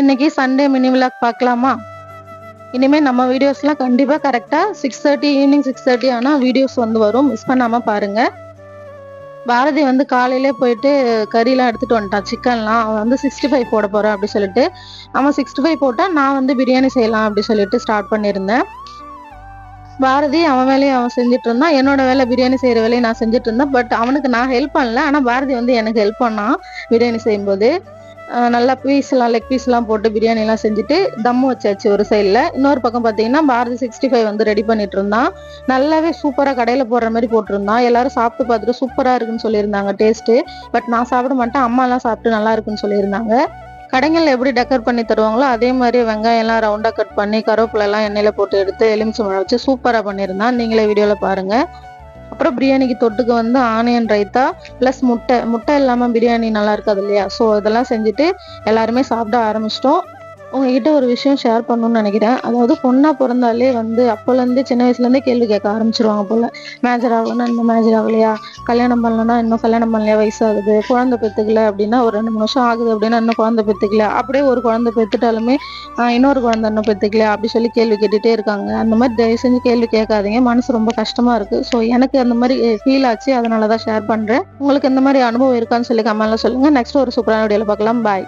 இன்னைக்கு Sunday mini vlog பார்க்கலாமா? இனிமேல் நம்ம வீடியோஸ்லாம் கண்டிப்பாக கரெக்டாக six thirty evening six thirty ஆனால் வீடியோஸ் வந்து வரும். மிஸ் பண்ணாமல் பாருங்கள் பாரதி வந்து காலையிலே போயிட்டு கறிலாம் எடுத்துட்டு வந்துட்டான் சிக்கன்லாம் அவன் வந்து சிக்ஸ்டி ஃபைவ் போட போகிறான் அப்படி சொல்லிட்டு. அவன் சிக்ஸ்டி ஃபைவ் போட்டால் நான் வந்து பிரியாணி செய்யலாம் அப்படி சொல்லிட்டு ஸ்டார்ட் பண்ணியிருந்தேன். பாரதி அவன் வேலையை அவன் செஞ்சுட்டு இருந்தான். என்னோட வேலை பிரியாணி செய்கிற வேலையை நான் செஞ்சுட்டு இருந்தேன். பட் அவனுக்கு நான் ஹெல்ப் பண்ணல. ஆனால் பாரதி வந்து எனக்கு ஹெல்ப் பண்ணான் பிரியாணி செய்யும்போது. நல்லா பீஸ்லாம் லெக் பீஸ்லாம் போட்டு பிரியாணிலாம் செஞ்சுட்டு தம்மு வச்சாச்சு ஒரு சைடில் இன்னொரு பக்கம் பார்த்தீங்கன்னா பாரதி சிக்ஸ்டி ஃபைவ் வந்து ரெடி பண்ணிட்டு இருந்தான். நல்லாவே சூப்பராக கடையில் போடுற மாதிரி போட்டிருந்தான். எல்லாரும் சாப்பிட்டு பார்த்துட்டு சூப்பராக இருக்குன்னு சொல்லியிருந்தாங்க டேஸ்ட்டு பட் நான் சாப்பிட மாட்டேன். அம்மாலாம் சாப்பிட்டு நல்லா இருக்குன்னு சொல்லியிருந்தாங்க. கடைகளில் எப்படி டெக்கர் பண்ணி தருவாங்களோ அதே மாதிரி வெங்காயம்லாம் ரவுண்டாக கட் பண்ணி கருவேப்பிலெல்லாம் எண்ணெயில் போட்டு எடுத்து எலுமிச்சம்பழம் வச்சு சூப்பராக பண்ணியிருந்தான். நீங்களே வீடியோவில் பாருங்கள் அப்புறம் பிரியாணிக்கு தொட்டுக்கு வந்து ஆனியன் ரைத்தா ப்ளஸ் முட்டை. முட்டை இல்லாமல் பிரியாணி நல்லா இருக்காது இல்லையா? ஸோ இதெல்லாம் செஞ்சுட்டு எல்லாருமே சாப்பிட ஆரம்பிச்சிட்டோம். உங்ககிட்ட ஒரு விஷயம் ஷேர் பண்ணணும்னு நினைக்கிறேன். அதாவது பொண்ணா பிறந்தாலே வந்து அப்போலேருந்து சின்ன வயசுலேருந்தே கேள்வி கேட்க ஆரம்பிச்சிருவாங்க போல. மேஜர் ஆகணும்னா இன்னும் மேஜர் ஆகலையா? கல்யாணம் பண்ணலன்னா இன்னும் கல்யாணம் பண்ணலையா? வயசாகுது குழந்தை பெற்றுக்கல அப்படின்னா ஒரு ரெண்டு மூணு வருஷம் ஆகுது அப்படின்னா இன்னும் குழந்தை பெற்றுக்கல. அப்படியே ஒரு குழந்தை பெற்றுட்டாலுமே இன்னொரு குழந்தை இன்னும் பெற்றுக்கல அப்படி சொல்லி கேள்வி கேட்டுட்டே இருக்காங்க. அந்த மாதிரி தயவு செஞ்சு கேள்வி கேட்காதீங்க. மனசு ரொம்ப கஷ்டமா இருக்கு. ஸோ எனக்கு அந்த மாதிரி ஃபீல் ஆச்சு. அதனால தான் ஷேர் பண்றேன். உங்களுக்கு இந்த மாதிரி அனுபவம் இருக்கான்னு சொல்லி கமெண்ட்ல சொல்லுங்க. நெக்ஸ்ட் ஒரு சூப்பரான வீடியோல பார்க்கலாம். பாய்